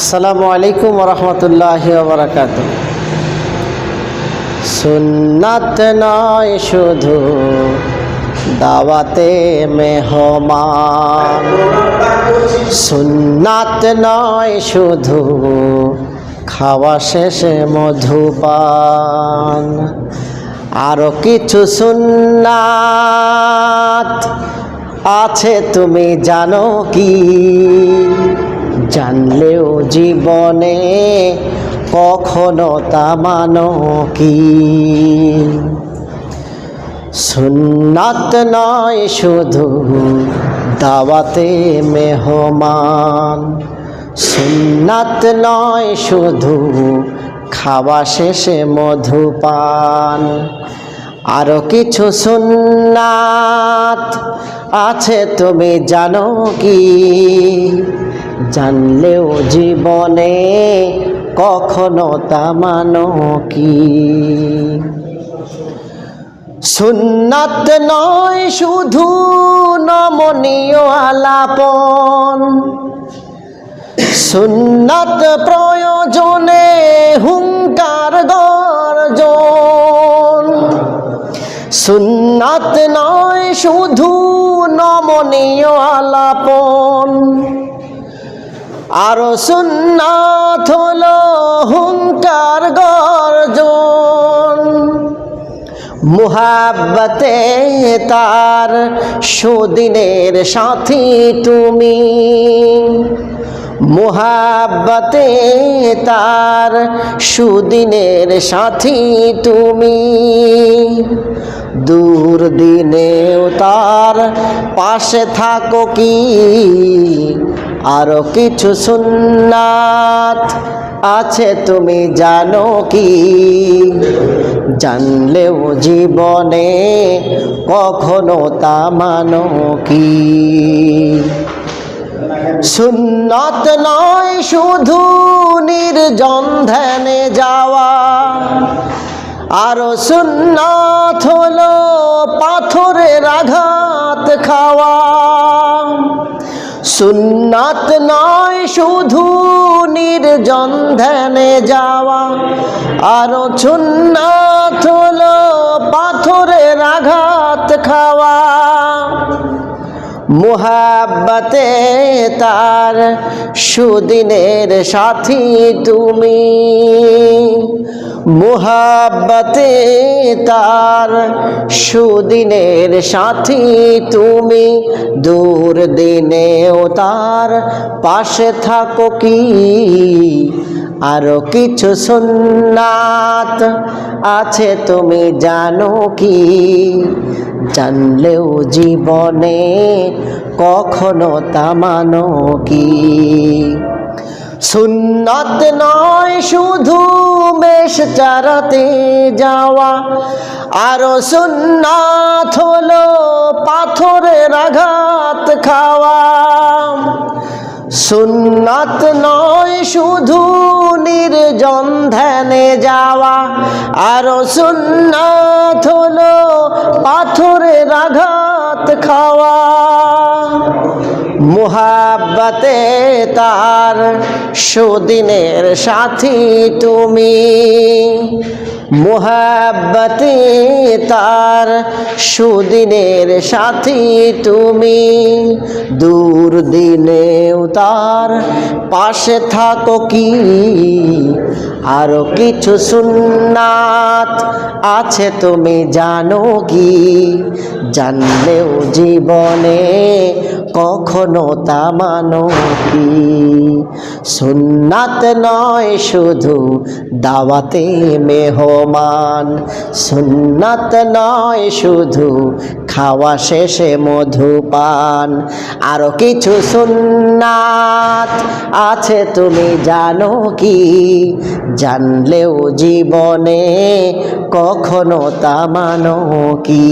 আসসালামু আলাইকুম রহমতুল্লাহ বারাকাত সুন্নাত নয় শুধু দাওয়াতে মেহমান। সুন্নাত নয় শুধু খাওয়া শেষে মধুপান। আরও কিছু সুন্নাত আছে, তুমি জানো কি? জানলেও জীবনে কখনো তা মানো কি? সুন্নাত নয় শুধু দাওয়াতে মেহমান। সুন্নাত নয় শুধু খাওয়া শেষে মধুপান আরও কিছু সুন্নাত আছে, তুমি জানো কি? জানলেও জীবনে কখনো তা মানো কি? সুন্নাত নয়, শুধু নমনীয় আলাপন। সুন্নাত প্রয়োজনে হুঙ্কার গর্জন। সুন্নাত নয়, শুধু নমনীয় আলাপন। আরও সুন্নাত হলো হুঙ্কার গর্জন। মুহাব্বতে তার সুদিনের সাথী তুমি। মুহাব্বতে তার সুদিনের সাথী তুমি। দূর দিনেও তার পাশে থাকো কি? আরও কিছু সুন্নাত আছে, তুমি জানো কি? জানলেও জীবনে কখনো তা মানো কি? সুন্নত নয় শুধু নির্জন ধ্যানে যাওয়া। আরও সুন্নাত হলো পাথরের আঘাত খাওয়া। সুন্নাত নয় শুধু নির্জন ধ্যানে যাওয়া। আরও সুন্নাত হলো পাথরের মুহাব্বতে তার সুদিনের সাথী তুমি। মুহাব্বতে তার সুদিনের সাথী তুমি। দূর দিনেও তার পাশে থাকো কি? আরও কিছু সুন্নাত আছে, তুমি জানো কি? জানলেও জীবনে কখনো তা মানো কি? সুন্নত নয়, শুধু বেশ চারাতে যাওয়া। আরও সুন্নাত হলো পাথরের আঘাত খাওয়া। সুন্নাত নয়, শুধু নির্জন ধ্যানে যাওয়া। আরও সুন্নাত হলো পাথরের আঘাত খাওয়া। মুহাব্বতে তার সুদিনের সাথী তুমি। মুহাব্বতে তার সুদিনের সাথী তুমি। দূর দিনেও তার পাশে থাকো কি? আরও কিছু সুন্নাত আছে তুমি জানো কি? জানলেও জীবনে কখনো তা মানো কি সুন্নাত নয় শুধু দাওয়াতে মেহমান। সুন্নাত নয় শুধু খাওয়া শেষে মধুপান। আরও কিছু সুন্নাত আছে তুমি জানো কি? জানলেও জীবনে কখনো তা মানো কি?